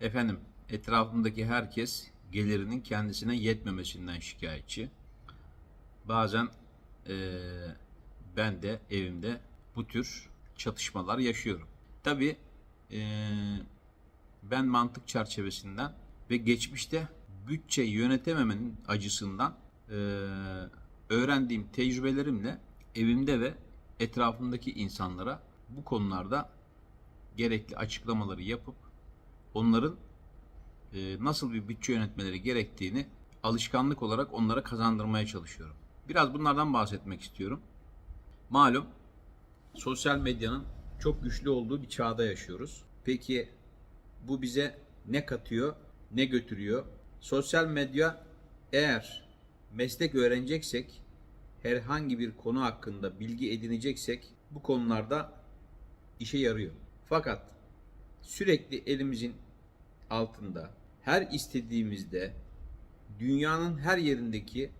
Efendim etrafımdaki herkes gelirinin kendisine yetmemesinden şikayetçi. Bazen eee, ben de evimde bu tür çatışmalar yaşıyorum. Tabii eee, ben mantık çerçevesinden ve geçmişte bütçe yönetememenin acısından eee, öğrendiğim tecrübelerimle evimde ve etrafımdaki insanlara bu konularda gerekli açıklamaları yapıp onların e, nasıl bir bütçe yönetmeleri gerektiğini alışkanlık olarak onlara kazandırmaya çalışıyorum. Biraz bunlardan bahsetmek istiyorum. Malum sosyal medyanın çok güçlü olduğu bir çağda yaşıyoruz. Peki bu bize ne katıyor, ne götürüyor? Sosyal medya eğer meslek öğreneceksek, herhangi bir konu hakkında bilgi edineceksek bu konularda işe yarıyor. Fakat sürekli elimizin altında her istediğimizde dünyanın her yerindeki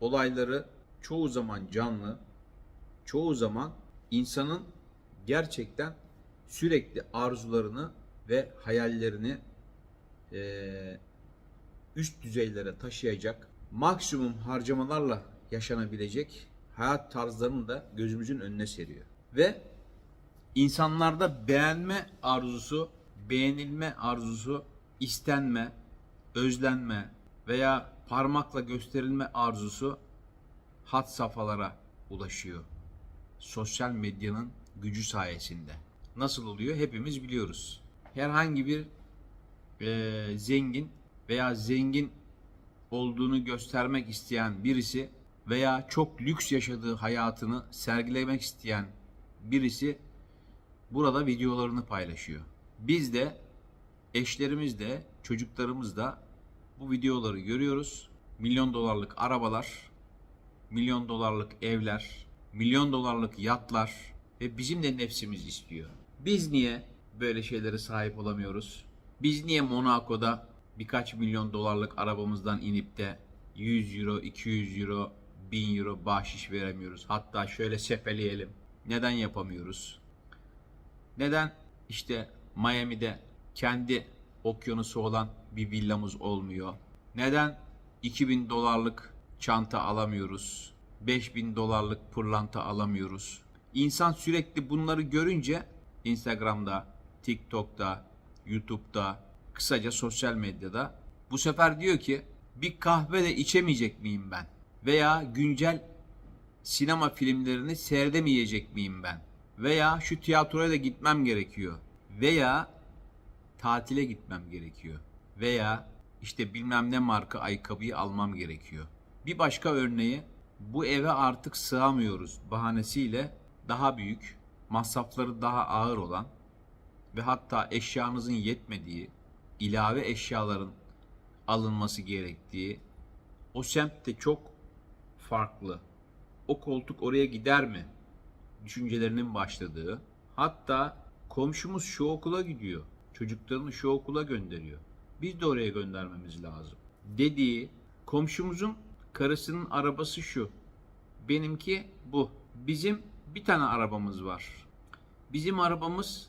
olayları çoğu zaman canlı, çoğu zaman insanın gerçekten sürekli arzularını ve hayallerini eee, üst düzeylere taşıyacak, maksimum harcamalarla yaşanabilecek hayat tarzlarını da gözümüzün önüne seriyor. Ve insanlarda beğenme arzusu, beğenilme arzusu, istenme, özlenme veya parmakla gösterilme arzusu hat safhalara ulaşıyor. Sosyal medyanın gücü sayesinde. Nasıl oluyor? Hepimiz biliyoruz. Herhangi bir eee, zengin veya zengin olduğunu göstermek isteyen birisi veya çok lüks yaşadığı hayatını sergilemek isteyen birisi burada videolarını paylaşıyor. Biz de eşlerimiz de çocuklarımız da bu videoları görüyoruz. Milyon dolarlık arabalar, milyon dolarlık evler, milyon dolarlık yatlar ve bizim de nefsimiz istiyor. Biz niye böyle şeylere sahip olamıyoruz? Biz niye Monaco'da birkaç milyon dolarlık arabamızdan inip de 100 euro, 200 euro, 1000 euro bahşiş veremiyoruz? Hatta şöyle sepeleyelim. Neden yapamıyoruz? Neden işte Miami'de kendi okyanusu olan bir villamız olmuyor? Neden 2000 dolarlık çanta alamıyoruz? 5000 dolarlık pırlanta alamıyoruz? İnsan sürekli bunları görünce Instagram'da, TikTok'ta, YouTube'da, kısaca sosyal medyada bu sefer diyor ki bir kahve de içemeyecek miyim ben? Veya güncel sinema filmlerini seyredemeyecek miyim ben? Veya şu tiyatroya da gitmem gerekiyor. Veya tatile gitmem gerekiyor. Veya işte bilmem ne marka ayakkabıyı almam gerekiyor. Bir başka örneği bu eve artık sığamıyoruz bahanesiyle daha büyük, masrafları daha ağır olan ve hatta eşyanızın yetmediği, ilave eşyaların alınması gerektiği, o semtte çok farklı, o koltuk oraya gider mi düşüncelerinin başladığı, hatta komşumuz şu okula gidiyor, çocuklarını şu okula gönderiyor, biz de oraya göndermemiz lazım dediği, komşumuzun karısının arabası şu, benimki bu, bizim bir tane arabamız var, bizim arabamız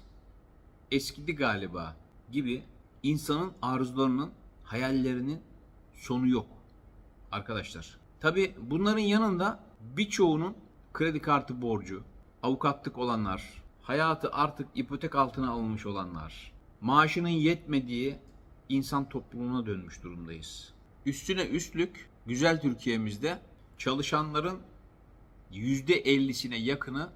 eskidi galiba gibi insanın arzularının, hayallerinin sonu yok arkadaşlar. Tabi bunların yanında birçoğunun kredi kartı borcu, avukatlık olanlar, hayatı artık ipotek altına alınmış olanlar, maaşının yetmediği insan topluluğuna dönmüş durumdayız. Üstüne üstlük güzel Türkiye'mizde çalışanların %50'sine yakını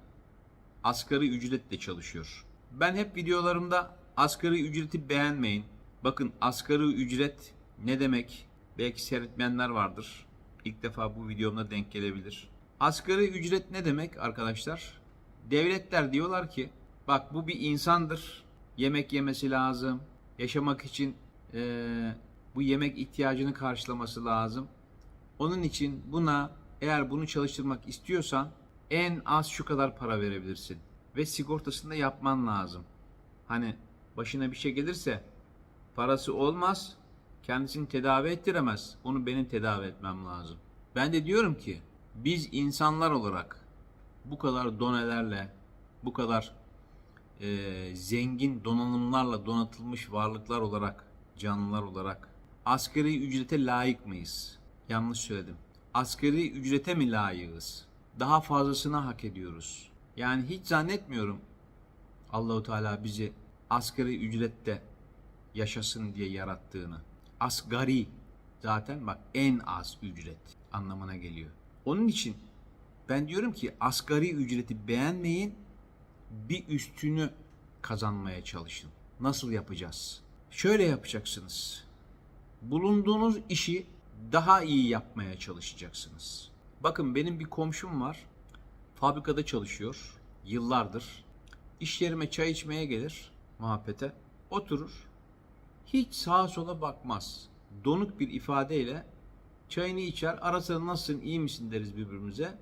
asgari ücretle çalışıyor. Ben hep videolarımda asgari ücreti beğenmeyin. Bakın asgari ücret ne demek? Belki seyretmeyenler vardır. İlk defa bu videomda denk gelebilir. Asgari ücret ne demek arkadaşlar? Devletler diyorlar ki bak bu bir insandır. Yemek yemesi lazım. Yaşamak için eee, bu yemek ihtiyacını karşılaması lazım. Onun için buna eğer bunu çalıştırmak istiyorsan en az şu kadar para verebilirsin. Ve sigortasını da yapman lazım. Hani başına bir şey gelirse parası olmaz, kendisini tedavi ettiremez. Onu benim tedavi etmem lazım. Ben de diyorum ki biz insanlar olarak bu kadar donelerle, bu kadar e, zengin donanımlarla donatılmış varlıklar olarak, canlılar olarak asgari ücrete layık mıyız? Yanlış söyledim. Asgari ücrete mi layığız? Daha fazlasını hak ediyoruz. Yani hiç zannetmiyorum Allahu Teala bizi asgari ücrette yaşasın diye yarattığını. Asgari zaten bak en az ücret anlamına geliyor. Onun için ben diyorum ki asgari ücreti beğenmeyin, bir üstünü kazanmaya çalışın. Nasıl yapacağız? Şöyle yapacaksınız. Bulunduğunuz işi daha iyi yapmaya çalışacaksınız. Bakın benim bir komşum var. Fabrikada çalışıyor yıllardır. İş yerime çay içmeye gelir muhabbete. Oturur. Hiç sağa sola bakmaz. Donuk bir ifadeyle çayını içer. Ara nasılsın iyi misin deriz birbirimize.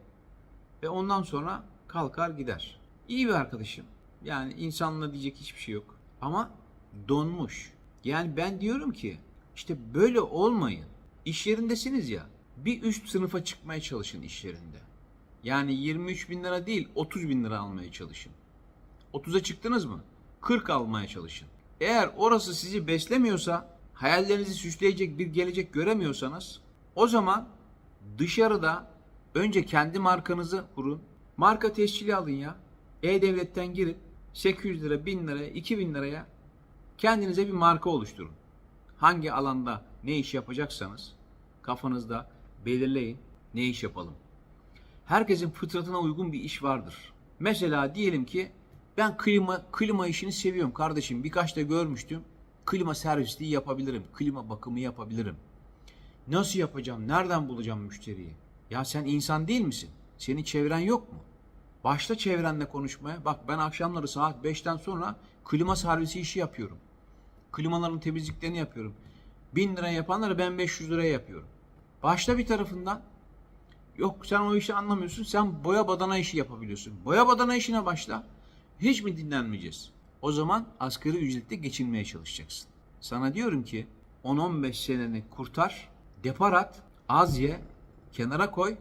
Ve ondan sonra kalkar gider. İyi bir arkadaşım. Yani insanla diyecek hiçbir şey yok. Ama donmuş. Yani ben diyorum ki işte böyle olmayın. İş yerindesiniz ya. Bir üst sınıfa çıkmaya çalışın iş yerinde. Yani 23 bin lira değil 30 bin lira almaya çalışın. 30'a çıktınız mı? 40 almaya çalışın. Eğer orası sizi beslemiyorsa, hayallerinizi süsleyecek bir gelecek göremiyorsanız, o zaman dışarıda önce kendi markanızı kurun. Marka tescili alın ya. E-Devlet'ten girin. 800 lira, 1000 liraya, 2000 liraya kendinize bir marka oluşturun. Hangi alanda ne iş yapacaksanız kafanızda belirleyin ne iş yapalım. Herkesin fıtratına uygun bir iş vardır. Mesela diyelim ki ben klima klima işini seviyorum kardeşim. Birkaç da görmüştüm. Klima servisliği yapabilirim. Klima bakımı yapabilirim. Nasıl yapacağım? Nereden bulacağım müşteriyi? Ya sen insan değil misin? Senin çevren yok mu? Başla çevrenle konuşmaya. Bak ben akşamları saat 5'ten sonra klima servisi işi yapıyorum. Klimaların temizliklerini yapıyorum. 1000 lira yapanları ben 500 liraya yapıyorum. Başla bir tarafından. Yok sen o işi anlamıyorsun. Sen boya badana işi yapabiliyorsun. Boya badana işine başla. Hiç mi dinlenmeyeceğiz? O zaman asgari ücretle geçinmeye çalışacaksın. Sana diyorum ki 10-15 seneni kurtar, depar at, az ye, kenara koy.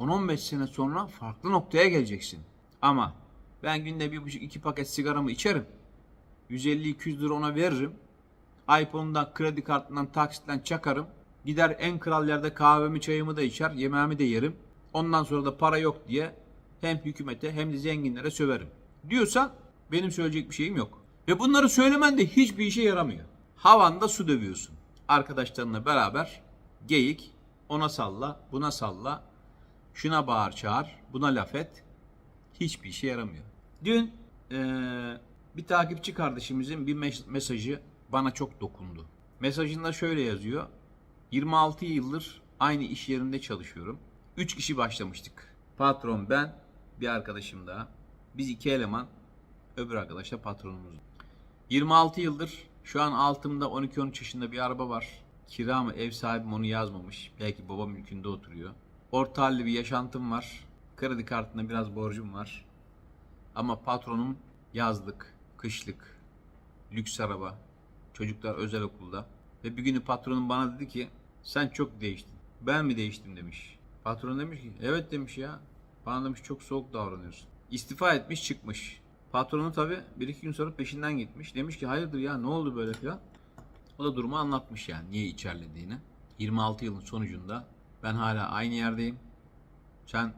10-15 sene sonra farklı noktaya geleceksin. Ama ben günde bir buçuk iki paket sigaramı içerim. 150-200 lira ona veririm. iPhone'dan, kredi kartından, taksitten çakarım. Gider en kral yerde kahvemi, çayımı da içer, yemeğimi de yerim. Ondan sonra da para yok diye hem hükümete hem de zenginlere söverim. Diyorsan benim söyleyecek bir şeyim yok. Ve bunları söylemen de hiçbir işe yaramıyor. Havanda su dövüyorsun. Arkadaşlarınla beraber geyik, ona salla, buna salla, şuna bağır çağır, buna laf et. Hiçbir işe yaramıyor. Dün eee, bir takipçi kardeşimizin bir mes- mesajı bana çok dokundu. Mesajında şöyle yazıyor. 26 yıldır aynı iş yerinde çalışıyorum. 3 kişi başlamıştık. Patron ben, bir arkadaşım daha. Biz iki eleman, öbür arkadaş da patronumuz. 26 yıldır şu an altımda 12-13 yaşında bir araba var. Kira mı ev sahibim onu yazmamış. Belki baba mülkünde oturuyor. Orta halli bir yaşantım var. Kredi kartında biraz borcum var. Ama patronum yazlık, kışlık, lüks araba, çocuklar özel okulda. Ve bir günü patronum bana dedi ki sen çok değiştin. Ben mi değiştim demiş. Patron demiş ki evet demiş ya. Bana demiş çok soğuk davranıyorsun. İstifa etmiş çıkmış. Patronu tabi bir iki gün sonra peşinden gitmiş. Demiş ki hayırdır ya ne oldu böyle filan. O da durumu anlatmış yani niye içerlediğini. 26 yılın sonucunda ben hala aynı yerdeyim. Sen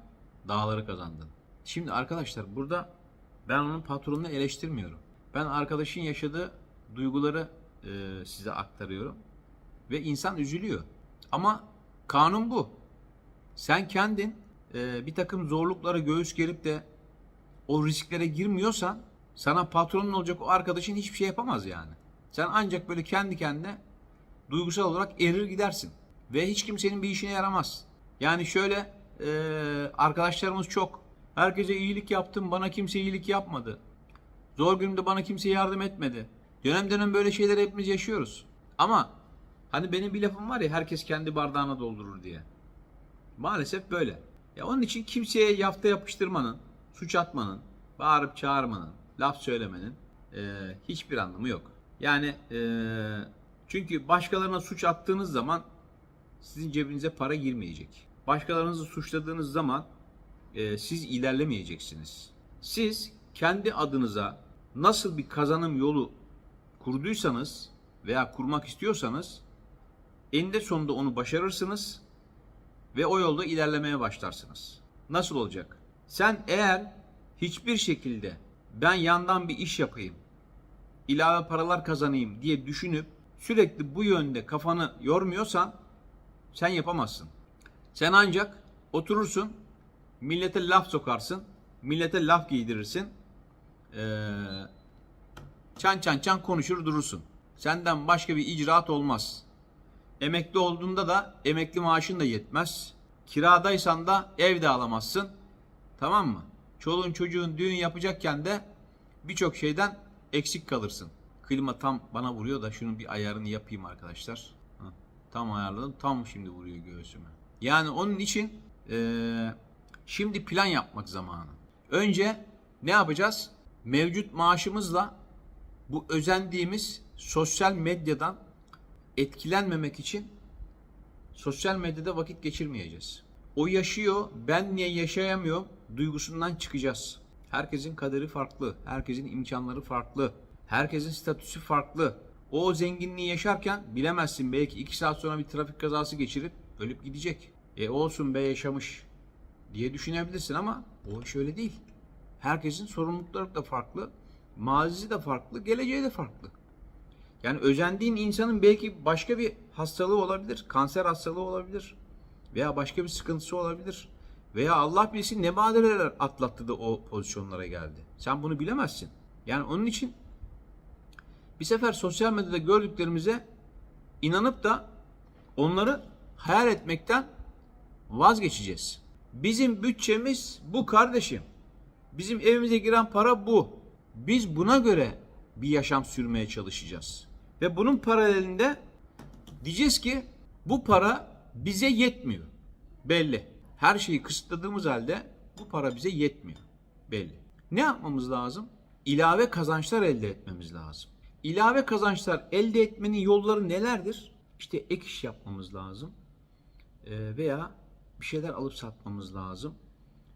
dağları kazandın. Şimdi arkadaşlar burada ben onun patronunu eleştirmiyorum. Ben arkadaşın yaşadığı duyguları e, size aktarıyorum. Ve insan üzülüyor. Ama kanun bu. Sen kendin e, bir takım zorluklara göğüs gerip de o risklere girmiyorsan sana patronun olacak o arkadaşın hiçbir şey yapamaz yani. Sen ancak böyle kendi kendine duygusal olarak erir gidersin. Ve hiç kimsenin bir işine yaramaz. Yani şöyle e, arkadaşlarımız çok. Herkese iyilik yaptım bana kimse iyilik yapmadı. Zor günümde bana kimse yardım etmedi. Dönem dönem böyle şeyleri hepimiz yaşıyoruz. Ama hani benim bir lafım var ya herkes kendi bardağına doldurur diye. Maalesef böyle. Ya onun için kimseye yafta yapıştırmanın, suç atmanın, bağırıp çağırmanın, laf söylemenin e, hiçbir anlamı yok. Yani e, çünkü başkalarına suç attığınız zaman sizin cebinize para girmeyecek. Başkalarınızı suçladığınız zaman e, siz ilerlemeyeceksiniz. Siz kendi adınıza nasıl bir kazanım yolu kurduysanız veya kurmak istiyorsanız eninde sonunda onu başarırsınız ve o yolda ilerlemeye başlarsınız. Nasıl olacak? Sen eğer hiçbir şekilde ben yandan bir iş yapayım, ilave paralar kazanayım diye düşünüp sürekli bu yönde kafanı yormuyorsan sen yapamazsın. Sen ancak oturursun, millete laf sokarsın, millete laf giydirirsin. Ee, çan çan çan konuşur durursun. Senden başka bir icraat olmaz. Emekli olduğunda da emekli maaşın da yetmez. Kiradaysan da ev de alamazsın. Tamam mı? Çoluğun çocuğun düğün yapacakken de birçok şeyden eksik kalırsın. Klima tam bana vuruyor da şunun bir ayarını yapayım arkadaşlar. Tam ayarladım. Tam şimdi vuruyor göğsüme. Yani onun için eee, şimdi plan yapmak zamanı. Önce ne yapacağız? Mevcut maaşımızla bu özendiğimiz sosyal medyadan etkilenmemek için sosyal medyada vakit geçirmeyeceğiz. O yaşıyor, ben niye yaşayamıyorum duygusundan çıkacağız. Herkesin kaderi farklı, herkesin imkanları farklı, herkesin statüsü farklı. O, zenginliği yaşarken bilemezsin belki iki saat sonra bir trafik kazası geçirip ölüp gidecek. E olsun be yaşamış diye düşünebilirsin ama o iş öyle değil. Herkesin sorumlulukları da farklı, mazisi de farklı, geleceği de farklı. Yani özendiğin insanın belki başka bir hastalığı olabilir. Kanser hastalığı olabilir. Veya başka bir sıkıntısı olabilir. Veya Allah bilsin ne badireler atlattı da o pozisyonlara geldi. Sen bunu bilemezsin. Yani onun için bir sefer sosyal medyada gördüklerimize inanıp da onları hayal etmekten vazgeçeceğiz. Bizim bütçemiz bu kardeşim. Bizim evimize giren para bu. Biz buna göre bir yaşam sürmeye çalışacağız. Ve bunun paralelinde diyeceğiz ki bu para bize yetmiyor. Belli. Her şeyi kısıtladığımız halde bu para bize yetmiyor. Belli. Ne yapmamız lazım? İlave kazançlar elde etmemiz lazım. İlave kazançlar elde etmenin yolları nelerdir? İşte ek iş yapmamız lazım. Ee, veya bir şeyler alıp satmamız lazım.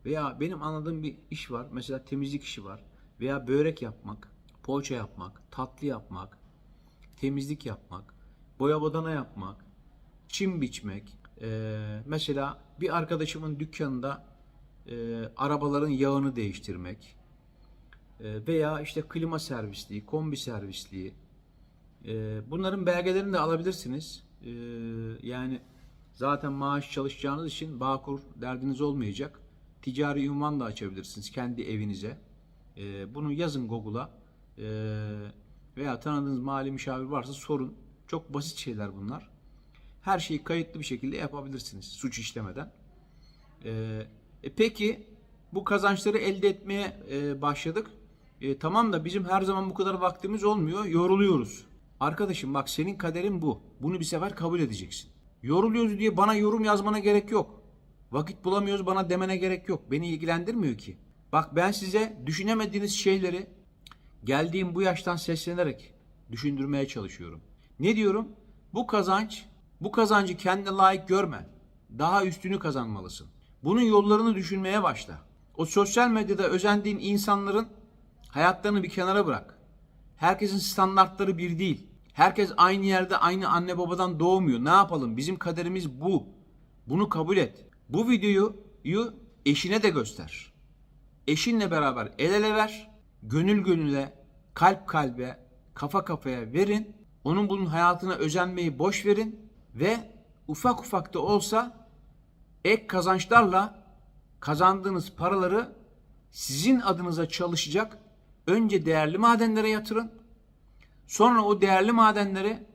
Veya benim anladığım bir iş var. Mesela temizlik işi var. Veya börek yapmak, poğaça yapmak, tatlı yapmak, temizlik yapmak, boya badana yapmak, çim biçmek. Ee, mesela bir arkadaşımın dükkanında e, arabaların yağını değiştirmek. Ee, veya işte klima servisliği, kombi servisliği. Ee, bunların belgelerini de alabilirsiniz. Ee, yani zaten maaş çalışacağınız için Bağkur derdiniz olmayacak. Ticari ünvan da açabilirsiniz kendi evinize. Ee, bunu yazın Google'a. Ee, veya tanıdığınız mali müşavir varsa sorun. Çok basit şeyler bunlar. Her şeyi kayıtlı bir şekilde yapabilirsiniz suç işlemeden. Ee, e peki bu kazançları elde etmeye e, başladık. E, tamam da bizim her zaman bu kadar vaktimiz olmuyor. Yoruluyoruz. Arkadaşım bak senin kaderin bu. Bunu bir sefer kabul edeceksin. Yoruluyoruz diye bana yorum yazmana gerek yok. Vakit bulamıyoruz bana demene gerek yok. Beni ilgilendirmiyor ki. Bak ben size düşünemediğiniz şeyleri geldiğim bu yaştan seslenerek düşündürmeye çalışıyorum. Ne diyorum? Bu kazanç, bu kazancı kendine layık görme. Daha üstünü kazanmalısın. Bunun yollarını düşünmeye başla. O sosyal medyada özendiğin insanların hayatlarını bir kenara bırak. Herkesin standartları bir değil. Herkes aynı yerde aynı anne babadan doğmuyor. Ne yapalım? Bizim kaderimiz bu. Bunu kabul et. Bu videoyu eşine de göster. Eşinle beraber el ele ver. Gönül gönüle, kalp kalbe, kafa kafaya verin. Onun bunun hayatına özenmeyi boş verin ve ufak ufak da olsa ek kazançlarla kazandığınız paraları sizin adınıza çalışacak önce değerli madenlere yatırın. Sonra o değerli madenleri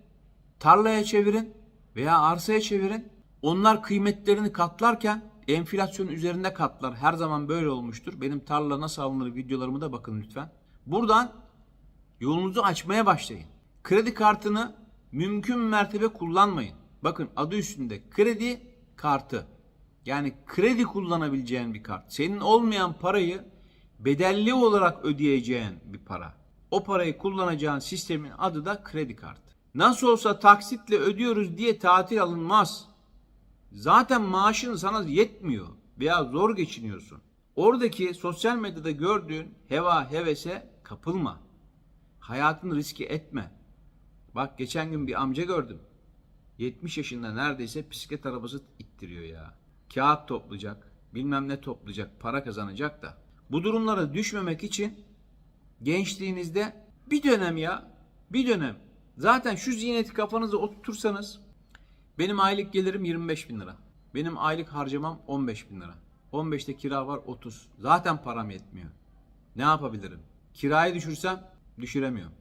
tarlaya çevirin veya arsaya çevirin. Onlar kıymetlerini katlarken enflasyonun üzerinde katlar. Her zaman böyle olmuştur. Benim tarla nasıl alınır videolarımı da bakın lütfen. Buradan yolunuzu açmaya başlayın. Kredi kartını mümkün mertebe kullanmayın. Bakın adı üstünde kredi kartı. Yani kredi kullanabileceğin bir kart. Senin olmayan parayı bedelli olarak ödeyeceğin bir para. O parayı kullanacağın sistemin adı da kredi kartı. Nasıl olsa taksitle ödüyoruz diye tatil alınmaz. Zaten maaşın sana yetmiyor veya zor geçiniyorsun. Oradaki sosyal medyada gördüğün heva hevese kapılma. Hayatını riske etme. Bak geçen gün bir amca gördüm. 70 yaşında neredeyse bisiklet arabası ittiriyor ya. Kağıt toplayacak, bilmem ne toplayacak, para kazanacak da. Bu durumlara düşmemek için gençliğinizde bir dönem ya, bir dönem. Zaten şu zihniyeti kafanıza oturtursanız benim aylık gelirim 25 bin lira. Benim aylık harcamam 15 bin lira. 15'te kira var 30. Zaten param yetmiyor. Ne yapabilirim? Kirayı düşürsem düşüremiyorum.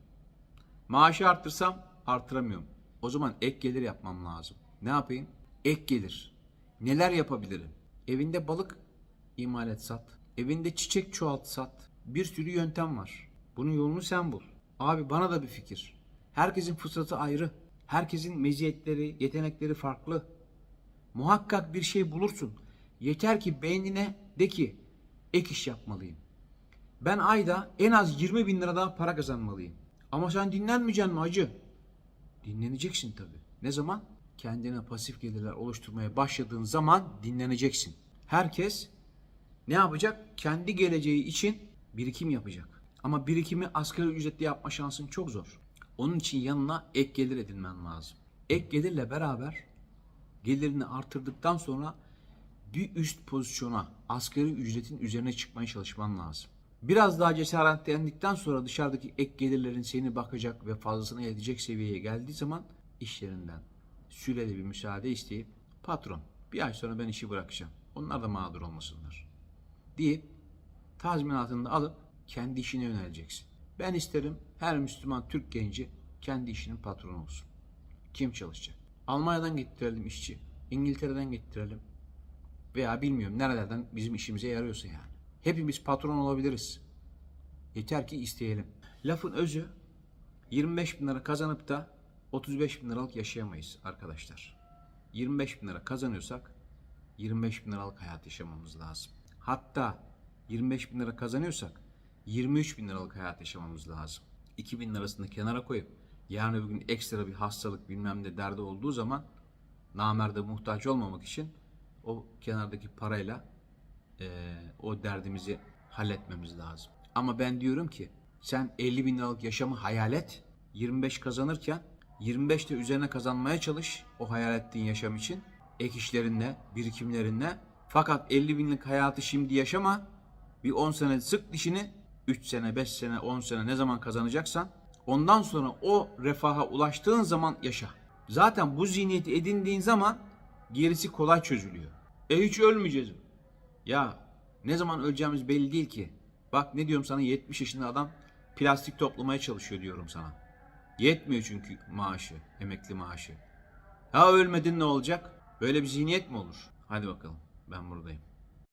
Maaşı arttırsam artıramıyorum. O zaman ek gelir yapmam lazım. Ne yapayım? Ek gelir. Neler yapabilirim? Evinde balık imal et sat. Evinde çiçek çoğalt sat. Bir sürü yöntem var. Bunun yolunu sen bul. Abi bana da bir fikir. Herkesin fırsatı ayrı. Herkesin meziyetleri, yetenekleri farklı. Muhakkak bir şey bulursun. Yeter ki beynine de ki ek iş yapmalıyım. Ben ayda en az 20 bin lira daha para kazanmalıyım. Ama sen dinlenmeyeceksin mi hacı? Dinleneceksin tabii. Ne zaman? Kendine pasif gelirler oluşturmaya başladığın zaman dinleneceksin. Herkes ne yapacak? Kendi geleceği için birikim yapacak. Ama birikimi asgari ücretli yapma şansın çok zor. Onun için yanına ek gelir edinmen lazım. Ek gelirle beraber gelirini artırdıktan sonra bir üst pozisyona asgari ücretin üzerine çıkmaya çalışman lazım. Biraz daha cesaretlendikten sonra dışarıdaki ek gelirlerin seni bakacak ve fazlasını elde edecek seviyeye geldiği zaman işlerinden süreli bir müsaade isteyip patron bir ay sonra ben işi bırakacağım. Onlar da mağdur olmasınlar deyip tazminatını da alıp kendi işine yöneleceksin. Ben isterim her Müslüman Türk genci kendi işinin patronu olsun. Kim çalışacak? Almanya'dan getirelim işçi. İngiltere'den getirelim. Veya bilmiyorum nerelerden bizim işimize yarıyorsa yani. Hepimiz patron olabiliriz. Yeter ki isteyelim. Lafın özü 25 bin lira kazanıp da 35 bin liralık yaşayamayız arkadaşlar. 25 bin lira kazanıyorsak 25 bin liralık hayat yaşamamız lazım. Hatta 25 bin lira kazanıyorsak 23 bin liralık hayat yaşamamız lazım. 2 bin lirasını kenara koyup yarın öbür gün ekstra bir hastalık bilmem ne derdi olduğu zaman namerde muhtaç olmamak için o kenardaki parayla eee, o derdimizi halletmemiz lazım. Ama ben diyorum ki sen 50 bin liralık yaşamı hayal et. 25 kazanırken 25 de üzerine kazanmaya çalış o hayal ettiğin yaşam için. Ek işlerinle, birikimlerinle. Fakat 50 binlik hayatı şimdi yaşama. Bir 10 sene sık dişini 3 sene, 5 sene, 10 sene ne zaman kazanacaksan ondan sonra o refaha ulaştığın zaman yaşa. Zaten bu zihniyeti edindiğin zaman gerisi kolay çözülüyor. E hiç ölmeyeceğiz. Ya ne zaman öleceğimiz belli değil ki. Bak ne diyorum sana 70 yaşında adam plastik toplamaya çalışıyor diyorum sana. Yetmiyor çünkü maaşı, emekli maaşı. Ha ölmedin ne olacak? Böyle bir zihniyet mi olur? Hadi bakalım ben buradayım.